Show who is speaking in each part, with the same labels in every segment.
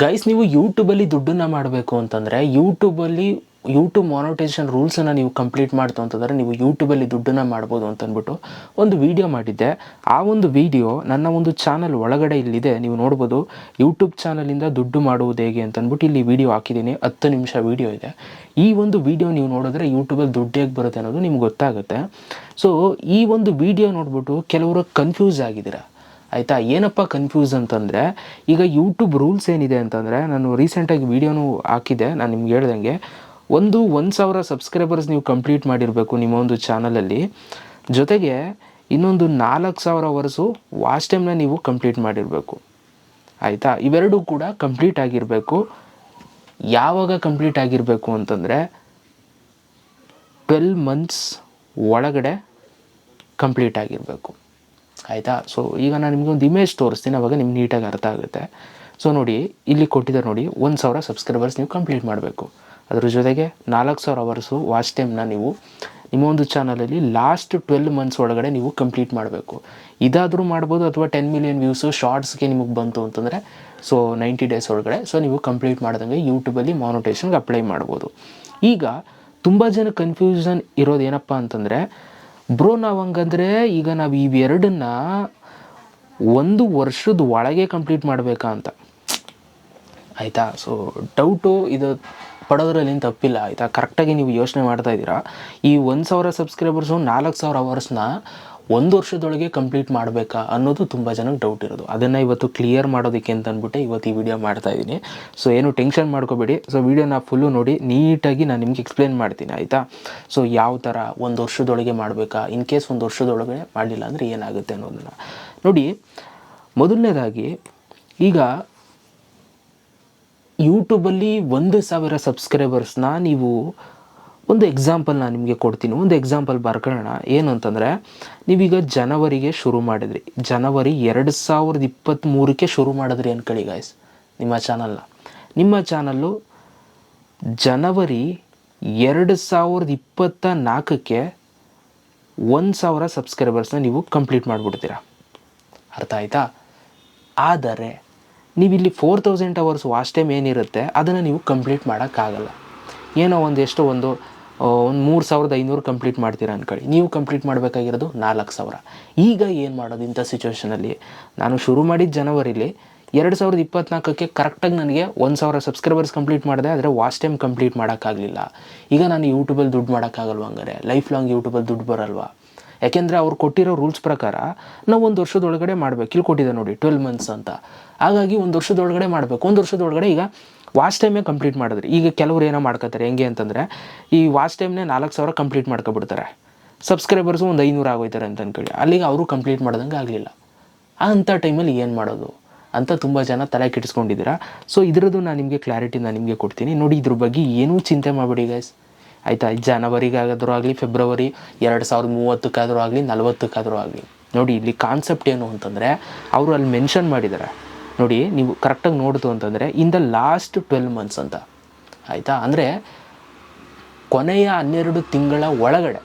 Speaker 1: Guys ನೀವು ಯೂಟ್ಯೂಬಲ್ಲಿ ದುಡ್ಡನ್ನು ಮಾಡಬೇಕು ಅಂತಂದರೆ ಯೂಟ್ಯೂಬಲ್ಲಿ ಯೂಟ್ಯೂಬ್ ಮಾನಿಟೈಸೇಷನ್ ರೂಲ್ಸನ್ನು ನೀವು ಕಂಪ್ಲೀಟ್ ಮಾಡ್ತು ಅಂತಂದರೆ ನೀವು ಯೂಟ್ಯೂಬಲ್ಲಿ ದುಡ್ಡನ್ನು ಮಾಡ್ಬೋದು ಅಂತ ಅಂದ್ಬಿಟ್ಟು ಒಂದು ವೀಡಿಯೋ ಮಾಡಿದ್ದೆ. ಆ ಒಂದು ವಿಡಿಯೋ ನನ್ನ ಒಂದು ಚಾನಲ್ ಒಳಗಡೆ ಇಲ್ಲಿದೆ. ನೀವು ನೋಡ್ಬೋದು ಯೂಟ್ಯೂಬ್ ಚಾನಲಿಂದ ದುಡ್ಡು ಮಾಡುವುದು ಹೇಗೆ ಅಂತ ಅಂದ್ಬಿಟ್ಟು ಇಲ್ಲಿ ವೀಡಿಯೋ ಹಾಕಿದ್ದೀನಿ. ಹತ್ತು ನಿಮಿಷ ವೀಡಿಯೋ ಇದೆ. ಈ ಒಂದು ವೀಡಿಯೋ ನೀವು ನೋಡಿದ್ರೆ ಯೂಟ್ಯೂಬಲ್ಲಿ ದುಡ್ಡು ಹೇಗೆ ಬರುತ್ತೆ ಅನ್ನೋದು ನಿಮ್ಗೆ ಗೊತ್ತಾಗುತ್ತೆ. ಸೊ ಈ ಒಂದು ವಿಡಿಯೋ ನೋಡ್ಬಿಟ್ಟು ಕೆಲವರು ಕನ್ಫ್ಯೂಸ್ ಆಗಿದ್ದೀರಾ? ಆಯಿತಾ? ಏನಪ್ಪ ಕನ್ಫ್ಯೂಸ್ ಅಂತಂದರೆ, ಈಗ ಯೂಟ್ಯೂಬ್ ರೂಲ್ಸ್ ಏನಿದೆ ಅಂತಂದರೆ, ನಾನು ರೀಸೆಂಟಾಗಿ ವೀಡಿಯೋನು ಹಾಕಿದೆ, ನಾನು ನಿಮ್ಗೆ ಹೇಳ್ದಂಗೆ. ಒಂದು ಒಂದು ಸಾವಿರ ಸಬ್ಸ್ಕ್ರೈಬರ್ಸ್ ನೀವು ಕಂಪ್ಲೀಟ್ ಮಾಡಿರಬೇಕು ನಿಮ್ಮ ಒಂದು ಚಾನಲಲ್ಲಿ ಜೊತೆಗೆ, ಇನ್ನೊಂದು ನಾಲ್ಕು ಸಾವಿರ ವರ್ಸು ವಾಚ್ ಟೈಮ್ನ ನೀವು ಕಂಪ್ಲೀಟ್ ಮಾಡಿರಬೇಕು. ಆಯಿತಾ? ಇವೆರಡೂ ಕೂಡ ಕಂಪ್ಲೀಟ್ ಆಗಿರಬೇಕು. ಯಾವಾಗ ಕಂಪ್ಲೀಟ್ ಆಗಿರಬೇಕು ಅಂತಂದರೆ ಟ್ವೆಲ್ ಮಂತ್ಸ್ ಒಳಗಡೆ ಕಂಪ್ಲೀಟ್ ಆಗಿರಬೇಕು. ಆಯಿತಾ? ಸೊ ಈಗ ನಾನು ನಿಮಗೆ ಒಂದು ಇಮೇಜ್ ತೋರಿಸ್ತೀನಿ, ಅವಾಗ ನಿಮ್ಗೆ ನೀಟಾಗಿ ಅರ್ಥ ಆಗುತ್ತೆ. ಸೊ ನೋಡಿ, ಇಲ್ಲಿ ಕೊಟ್ಟಿದ್ದಾರೆ ನೋಡಿ, ಒಂದು ಸಾವಿರ ಸಬ್ಸ್ಕ್ರೈಬರ್ಸ್ ನೀವು ಕಂಪ್ಲೀಟ್ ಮಾಡಬೇಕು. ಅದ್ರ ಜೊತೆಗೆ ನಾಲ್ಕು ಸಾವಿರ ಅವರ್ಸು ವಾಚ್ ಟೈಮ್ನ ನೀವು ನಿಮ್ಮ ಒಂದು ಚಾನಲಲ್ಲಿ ಲಾಸ್ಟ್ ಟ್ವೆಲ್ ಮಂತ್ಸ್ ಒಳಗಡೆ ನೀವು ಕಂಪ್ಲೀಟ್ ಮಾಡಬೇಕು. ಇದಾದರೂ ಮಾಡ್ಬೋದು ಅಥವಾ ಟೆನ್ ಮಿಲಿಯನ್ ವ್ಯೂಸು ಶಾರ್ಟ್ಸ್ಗೆ ನಿಮಗೆ ಬಂತು ಅಂತಂದರೆ ಸೊ ನೈಂಟಿ ಡೇಸ್ ಒಳಗಡೆ ಸೊ ನೀವು ಕಂಪ್ಲೀಟ್ ಮಾಡ್ದಂಗೆ ಯೂಟ್ಯೂಬಲ್ಲಿ ಮಾನಿಟೇಷನ್ಗೆ ಅಪ್ಲೈ ಮಾಡ್ಬೋದು. ಈಗ, ತುಂಬ ಜನ ಕನ್ಫ್ಯೂಷನ್ ಇರೋದು ಏನಪ್ಪ ಅಂತಂದರೆ ಬ್ರೋ ನಾವು ಹಂಗಂದ್ರೆ ಈಗ ನಾವು ಇವೆರಡನ್ನ ಒಂದು ವರ್ಷದ ಒಳಗೆ ಕಂಪ್ಲೀಟ್ ಮಾಡಬೇಕಾ ಅಂತ. ಆಯಿತಾ? ಸೊ ಡೌಟು ಇದು ಪಡೋದ್ರಲ್ಲಿ ತಪ್ಪಿಲ್ಲ, ಆಯಿತಾ? ಕರೆಕ್ಟಾಗಿ ನೀವು ಯೋಚನೆ ಮಾಡ್ತಾ ಇದ್ದೀರಾ? ಈ ಒಂದು ಸಾವಿರ ಸಬ್ಸ್ಕ್ರೈಬರ್ಸು ನಾಲ್ಕು ಸಾವಿರ ಅವರ್ಸ್ನ ಒಂದು ವರ್ಷದೊಳಗೆ ಕಂಪ್ಲೀಟ್ ಮಾಡಬೇಕಾ ಅನ್ನೋದು ತುಂಬ ಜನಕ್ಕೆ ಡೌಟ್ ಇರೋದು. ಅದನ್ನು ಇವತ್ತು ಕ್ಲಿಯರ್ ಮಾಡೋದಕ್ಕೆ ಅಂತ ಅಂದ್ಬಿಟ್ಟು ಇವತ್ತು ಈ ವಿಡಿಯೋ ಮಾಡ್ತಾ ಇದ್ದೀನಿ. ಸೊ ಏನು ಟೆನ್ಷನ್ ಮಾಡ್ಕೋಬೇಡಿ. ಸೊ ವಿಡಿಯೋನ ಫುಲ್ಲು ನೋಡಿ ನೀಟಾಗಿ ನಾನು ನಿಮ್ಗೆ ಎಕ್ಸ್ಪ್ಲೇನ್ ಮಾಡ್ತೀನಿ, ಆಯಿತಾ? ಸೊ ಯಾವ ಥರ ಒಂದು ವರ್ಷದೊಳಗೆ ಮಾಡಬೇಕಾ? ಇನ್ ಕೇಸ್ ಒಂದು ವರ್ಷದೊಳಗೆ ಮಾಡಲಿಲ್ಲ ಅಂದರೆ ಏನಾಗುತ್ತೆ ಅನ್ನೋದನ್ನು. ನೋಡಿ, ಮೊದಲನೇದಾಗಿ ಈಗ ಯೂಟ್ಯೂಬಲ್ಲಿ ಒಂದು ಸಾವಿರ ಸಬ್ಸ್ಕ್ರೈಬರ್ಸ್ನ ನೀವು ಒಂದು ಎಕ್ಸಾಂಪಲ್ ನಾನು ನಿಮಗೆ ಕೊಡ್ತೀನಿ. ಒಂದು ಎಕ್ಸಾಂಪಲ್ ಬರ್ಕೊಳ್ಳೋಣ. ಏನು ಅಂತಂದರೆ, ನೀವೀಗ ಜನವರಿಗೆ ಶುರು ಮಾಡಿದ್ರಿ. ಜನವರಿ ಎರಡು ಸಾವಿರದ ಇಪ್ಪತ್ತ್ಮೂರಕ್ಕೆ ಶುರು ಮಾಡಿದ್ರಿ ಅನ್ಕೊಳ್ಳಿ ಗಾಯ್ಸ್ ನಿಮ್ಮ ಚಾನಲ್ನ ನಿಮ್ಮ ಚಾನಲ್ಲು ಜನವರಿ ಎರಡು ಸಾವಿರದ ಇಪ್ಪತ್ತ ನಾಲ್ಕಕ್ಕೆ ಒಂದು ಸಾವಿರ ಸಬ್ಸ್ಕ್ರೈಬರ್ಸ್ನ ನೀವು ಕಂಪ್ಲೀಟ್ ಮಾಡಿಬಿಡ್ತೀರಾ. ಅರ್ಥ ಆಯಿತಾ? ಆದರೆ, ನೀವಿಲ್ಲಿ four thousand hours watch time ಏನಿರುತ್ತೆ, ಅದನ್ನು ನೀವು ಕಂಪ್ಲೀಟ್ ಮಾಡೋಕ್ಕಾಗಲ್ಲ. ಏನೋ ಒಂದು ಎಷ್ಟು ಒಂದು ಒಂದು ಮೂರು ಸಾವಿರದ ಐನೂರು ಕಂಪ್ಲೀಟ್ ಮಾಡ್ತೀರಾ ಅಂದ್ಕೊಳ್ಳಿ ನೀವು ಕಂಪ್ಲೀಟ್ ಮಾಡಬೇಕಾಗಿರೋದು ನಾಲ್ಕು ಸಾವಿರ. ಈಗ ಏನು ಮಾಡೋದು ಇಂಥ ಸಿಚುವೇಷನಲ್ಲಿ ನಾನು ಶುರು ಮಾಡಿದ ಜನವರಿಲಿ ಎರಡು ಸಾವಿರದ ಇಪ್ಪತ್ನಾಲ್ಕಕ್ಕೆ ಕರೆಕ್ಟಾಗಿ ನನಗೆ ಒಂದು ಸಾವಿರ ಸಬ್ಸ್ಕ್ರೈಬರ್ಸ್ ಕಂಪ್ಲೀಟ್ ಮಾಡಿದೆ, ಆದರೆ ವಾಚ್ ಟೈಮ್ ಕಂಪ್ಲೀಟ್ ಮಾಡೋಕ್ಕಾಗಲಿಲ್ಲ. ಈಗ ನಾನು ಯೂಟ್ಯೂಬಲ್ಲಿ ದುಡ್ಡು ಮಾಡೋಕ್ಕಾಗಲ್ವ ಹಂಗಾರೆ? ಲೈಫ್ ಲಾಂಗ್ ಯೂಟ್ಯೂಬಲ್ಲಿ ದುಡ್ಡು ಬರಲ್ವಾ? ಯಾಕೆಂದರೆ ಅವ್ರು ಕೊಟ್ಟಿರೋ ರೂಲ್ಸ್ ಪ್ರಕಾರ ನಾವು ಒಂದು ವರ್ಷದೊಳಗಡೆ ಮಾಡಬೇಕು. ಇಲ್ಲಿ ಕೊಟ್ಟಿದೆ ನೋಡಿ ಟ್ವೆಲ್ ಮಂತ್ಸ್ ಅಂತ. ಹಾಗಾಗಿ ಒಂದು ವರ್ಷದೊಳಗಡೆ ಮಾಡಬೇಕು. ಒಂದು ವರ್ಷದೊಳಗಡೆ ಈಗ ವಾಚ್ ಟೈಮೇ ಕಂಪ್ಲೀಟ್ ಮಾಡಿದ್ರಿ? ಈಗ ಕೆಲವ್ರು ಏನೋ ಮಾಡ್ಕೋತಾರೆ, ಹೆಂಗೆ ಅಂತಂದರೆ ಈ ವಾಚ್ ಟೈಮ್ನೇ ನಾಲ್ಕು ಸಾವಿರ ಕಂಪ್ಲೀಟ್ ಮಾಡ್ಕೊಬಿಡ್ತಾರೆ. ಸಬ್ಸ್ಕ್ರೈಬರ್ಸು ಒಂದು ಐನೂರು ಆಗೋಯ್ತಾರೆ ಅಂತ ಅನ್ಕೊಳ್ಳಿ. ಅಲ್ಲಿಗೆ ಅವರು ಕಂಪ್ಲೀಟ್ ಮಾಡ್ದಂಗೆ ಆಗಲಿಲ್ಲ. ಅಂಥ ಟೈಮಲ್ಲಿ ಏನು ಮಾಡೋದು? ಅಂತ ತುಂಬ ಜನ ತಲೆ ಕೆಡಿಸ್ಕೊಂಡಿದ್ದೀರಾ? ಸೊ ಇದರದ್ದು ನಾನು ನಿಮಗೆ ಕ್ಲಾರಿಟಿ ನಾನು ನಿಮಗೆ ಕೊಡ್ತೀನಿ. ನೋಡಿ, ಇದ್ರ ಬಗ್ಗೆ ಏನೂ ಚಿಂತೆ ಮಾಡಬೇಡಿ ಗೈಸ್ ಆಯಿತಾ? ಜನವರಿಗಾದರೂ ಆಗಲಿ ಫೆಬ್ರವರಿ ಎರಡು ಸಾವಿರದ ಮೂವತ್ತಕ್ಕಾದರೂ ಆಗಲಿ, ನಲ್ವತ್ತಕ್ಕಾದರೂ ಆಗಲಿ. ನೋಡಿ, ಇಲ್ಲಿ ಕಾನ್ಸೆಪ್ಟ್ ಏನು ಅಂತಂದರೆ, ಅವರು ಅಲ್ಲಿ ಮೆನ್ಷನ್ ಮಾಡಿದ್ದಾರೆ. ನೋಡಿ, ನೀವು ಕರೆಕ್ಟಾಗಿ ನೋಡಿತು ಅಂತಂದರೆ in the last twelve months ಅಂತ. ಆಯಿತಾ? ಅಂದರೆ, ಕೊನೆಯ ಹನ್ನೆರಡು ತಿಂಗಳ ಒಳಗಡೆ.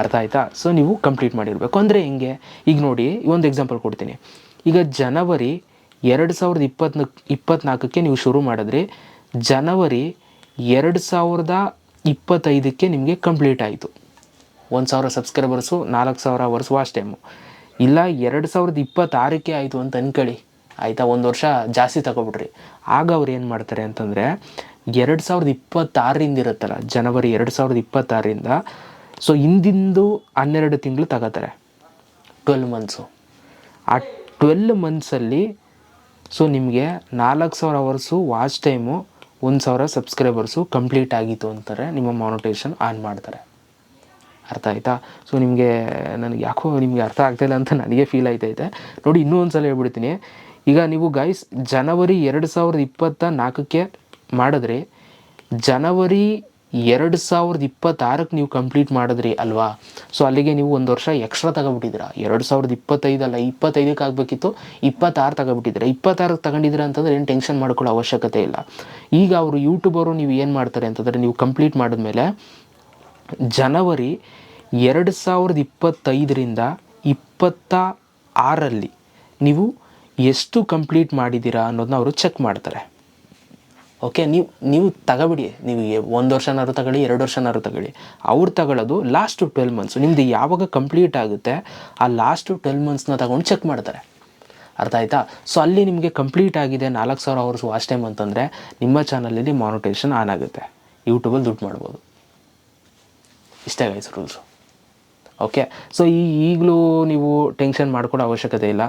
Speaker 1: ಅರ್ಥ ಆಯಿತಾ? ಸೊ ನೀವು ಕಂಪ್ಲೀಟ್ ಮಾಡಿರಬೇಕು. ಅಂದರೆ ಹೆಂಗೆ? ಈಗ ನೋಡಿ, ಒಂದು ಎಕ್ಸಾಂಪಲ್ ಕೊಡ್ತೀನಿ. ಈಗ ಜನವರಿ ಎರಡು ಸಾವಿರದ ಇಪ್ಪತ್ನಾಲ್ಕು ಇಪ್ಪತ್ನಾಲ್ಕಕ್ಕೆ ನೀವು ಶುರು ಮಾಡಿದ್ರಿ. ಜನವರಿ ಎರಡು ಸಾವಿರದ ಇಪ್ಪತ್ತೈದಕ್ಕೆ ನಿಮಗೆ ಕಂಪ್ಲೀಟ್ ಆಯಿತು. ಒಂದು ಸಾವಿರ ಸಬ್ಸ್ಕ್ರೈಬರ್ಸು ನಾಲ್ಕು ಸಾವಿರ ವರ್ಷ ವಾಚ್ ಟೈಮು ಇಲ್ಲ, ಎರಡು ಸಾವಿರದ ಇಪ್ಪತ್ತಾರಕ್ಕೆ ಆಯಿತು ಅಂತ ಅನ್ಕೊಳ್ಳಿ. ಆಯಿತಾ, ಒಂದು ವರ್ಷ ಜಾಸ್ತಿ ತಗೊಬಿಟ್ರಿ ಆಗ ಅವ್ರು ಏನು ಮಾಡ್ತಾರೆ ಅಂತಂದರೆ, ಎರಡು ಸಾವಿರದ ಇಪ್ಪತ್ತಾರರಿಂದ ಇರುತ್ತಲ್ಲ, ಜನವರಿ ಎರಡು ಸಾವಿರದ ಇಪ್ಪತ್ತಾರರಿಂದ, ಸೊ ಹಿಂದಿಂದು ಹನ್ನೆರಡು ತಿಂಗಳು ತಗೋತಾರೆ. ಟ್ವೆಲ್ ಮಂತ್ಸು ಆ ಟ್ವೆಲ್ ಮಂತ್ಸಲ್ಲಿ ಸೊ ನಿಮಗೆ ನಾಲ್ಕು ಸಾವಿರ ಅವರ್ಸು ವಾಚ್ ಟೈಮು ಒಂದು ಸಾವಿರ ಸಬ್ಸ್ಕ್ರೈಬರ್ಸು ಕಂಪ್ಲೀಟ್ ಆಗಿತ್ತು ಅಂತಾರೆ, ನಿಮ್ಮ ಮಾನಿಟೇಷನ್ ಆನ್ ಮಾಡ್ತಾರೆ. ಅರ್ಥ ಆಯಿತಾ? ಸೊ ನಿಮಗೆ ನನಗೆ ಯಾಕೋ ನಿಮಗೆ ಅರ್ಥ ಆಗ್ತಾಯಿಲ್ಲ ಅಂತ ನನಗೆ ಫೀಲ್ ಆಯ್ತೈತೆ. ನೋಡಿ ಇನ್ನೂ ಒಂದು ಸಲ ಹೇಳ್ಬಿಡ್ತೀನಿ. ಈಗ ನೀವು ಗೈಸ್ ಜನವರಿ ಎರಡು ಸಾವಿರದ ಇಪ್ಪತ್ತ ನಾಲ್ಕಕ್ಕೆ ಮಾಡಿದ್ರಿ, ಜನವರಿ ಎರಡು ಸಾವಿರದ ಇಪ್ಪತ್ತಾರಕ್ಕೆ ನೀವು ಕಂಪ್ಲೀಟ್ ಮಾಡಿದ್ರಿ ಅಲ್ವಾ? ಸೊ ಅಲ್ಲಿಗೆ ನೀವು ಒಂದು ವರ್ಷ ಎಕ್ಸ್ಟ್ರಾ ತಗೊಬಿಟ್ಟಿದ್ದೀರಾ. ಎರಡು ಸಾವಿರದ ಇಪ್ಪತ್ತೈದಲ್ಲ ಇಪ್ಪತ್ತೈದಕ್ಕೆ ಆಗಬೇಕಿತ್ತು, ಇಪ್ಪತ್ತಾರು ತಗೊಬಿಟ್ಟಿದ್ದೀರಾ. ಇಪ್ಪತ್ತಾರಕ್ಕೆ ತಗೊಂಡಿದ್ದೀರಾ ಅಂತಂದ್ರೆ ಏನು ಟೆನ್ಷನ್ ಮಾಡ್ಕೊಳ್ಳೋ ಅವಶ್ಯಕತೆ ಇಲ್ಲ. ಈಗ ಅವರು ಯೂಟ್ಯೂಬರು ನೀವು ಏನು ಮಾಡ್ತಾರೆ ಅಂತಂದರೆ ನೀವು ಕಂಪ್ಲೀಟ್ ಮಾಡಿದ್ಮೇಲೆ, ಜನವರಿ ಎರಡು ಸಾವಿರದ ಇಪ್ಪತ್ತೈದರಿಂದ ಇಪ್ಪತ್ತ ಆರಲ್ಲಿ ನೀವು ಎಷ್ಟು ಕಂಪ್ಲೀಟ್ ಮಾಡಿದ್ದೀರಾ ಅನ್ನೋದನ್ನ ಅವರು ಚೆಕ್ ಮಾಡ್ತಾರೆ. ಓಕೆ ನೀವು ನೀವು ತಗೋಬಿಡಿ. ನೀವು ಒಂದು ವರ್ಷನಾದ್ರು ತಗೊಳ್ಳಿ, ಎರಡು ವರ್ಷನಾದ್ರು ತಗೊಳ್ಳಿ. ಅವ್ರು ತಗೊಳ್ಳೋದು ಲಾಸ್ಟು ಟ್ವೆಲ್ ಮಂತ್ಸು ನಿಮ್ಮದು ಯಾವಾಗ ಕಂಪ್ಲೀಟ್ ಆಗುತ್ತೆ, ಆ ಲಾಸ್ಟು ಟ್ವೆಲ್ ಮಂತ್ಸ್ನ ತಗೊಂಡು ಚೆಕ್ ಮಾಡ್ತಾರೆ. ಅರ್ಥ ಆಯ್ತಾ? ಸೊ ಅಲ್ಲಿ ನಿಮಗೆ ಕಂಪ್ಲೀಟ್ ಆಗಿದೆ ನಾಲ್ಕು ಸಾವಿರ ಅವರ್ಸ್ ವಾಚ್ ಟೈಮ್ ಅಂತಂದರೆ ನಿಮ್ಮ ಚಾನಲಲ್ಲಿ ಮಾನಿಟೇಷನ್ ಆನ್ ಆಗುತ್ತೆ. ಯೂಟ್ಯೂಬಲ್ಲಿ ದುಡ್ಡು ಮಾಡ್ಬೋದು. ಇಷ್ಟೇ ಗೈಸ್ ರೂಲ್ಸು ಓಕೆ ಸೊ ಈ ಈಗಲೂ ನೀವು ಟೆನ್ಷನ್ ಮಾಡ್ಕೊಳ್ಳೋ ಅವಶ್ಯಕತೆ ಇಲ್ಲ.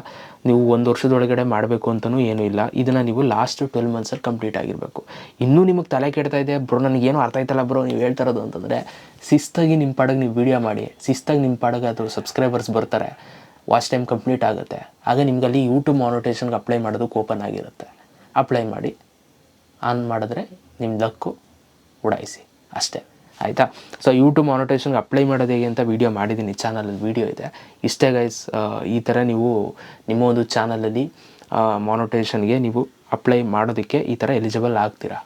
Speaker 1: ನೀವು ಒಂದು ವರ್ಷದೊಳಗಡೆ ಮಾಡಬೇಕು ಅಂತಲೂ ಏನೂ ಇಲ್ಲ. ಇದನ್ನು ನೀವು ಲಾಸ್ಟ್ ಟ್ವೆಲ್ ಮಂತ್ಸಲ್ಲಿ ಕಂಪ್ಲೀಟ್ ಆಗಿರಬೇಕು. ಇನ್ನೂ ನಿಮಗೆ ತಲೆ ಕೆಡ್ತಾ ಇದೆ, ಬ್ರೋ ನನಗೇನು ಅರ್ಥ ಆಯ್ತಲ್ಲ ಬ್ರೋ, ನೀವು ಹೇಳ್ತಾ ಇರೋದು ಅಂತಂದರೆ, ಶಿಸ್ತಾಗಿ ನಿಮ್ಮ ಪಾಡಗೆ ನೀವು ವೀಡಿಯೋ ಮಾಡಿ, ಶಿಸ್ತಾಗಿ ನಿಮ್ಮ ಪಾಡಗೆ ಅದು ಸಬ್ಸ್ಕ್ರೈಬರ್ಸ್ ಬರ್ತಾರೆ ವಾಚ್ ಟೈಮ್ ಕಂಪ್ಲೀಟ್ ಆಗುತ್ತೆ. ಆಗ ನಿಮ್ಗೆ ಅಲ್ಲಿ ಯೂಟ್ಯೂಬ್ ಮಾನಿಟೇಷನ್ಗೆ ಅಪ್ಲೈ ಮಾಡೋದಕ್ಕೆ ಓಪನ್ ಆಗಿರುತ್ತೆ. ಅಪ್ಲೈ ಮಾಡಿ ಆನ್ ಮಾಡಿದ್ರೆ ನಿಮ್ಮ ಲಕ್ಕು ಉಡಾಯಿಸಿ. ಅಷ್ಟೇ. ಆಯಿತಾ? ಸೊ ಯೂಟ್ಯೂಬ್ ಮಾನಿಟೇಷನ್ಗೆ ಅಪ್ಲೈ ಮಾಡೋದು ಹೇಗೆ ಅಂತ ವೀಡಿಯೋ ಮಾಡಿದ್ದೀನಿ. ಚಾನಲಲ್ಲಿ ವೀಡಿಯೋ ಇದೆ. ಇಷ್ಟೇ ಗೈಸ್ ಈ ಥರ ನೀವು ನಿಮ್ಮ ಒಂದು ಚಾನಲಲ್ಲಿ ಮಾನಿಟೇಷನ್ಗೆ ನೀವು ಅಪ್ಲೈ ಮಾಡೋದಕ್ಕೆ ಈ ಥರ ಎಲಿಜಿಬಲ್ ಆಗ್ತೀರಾ?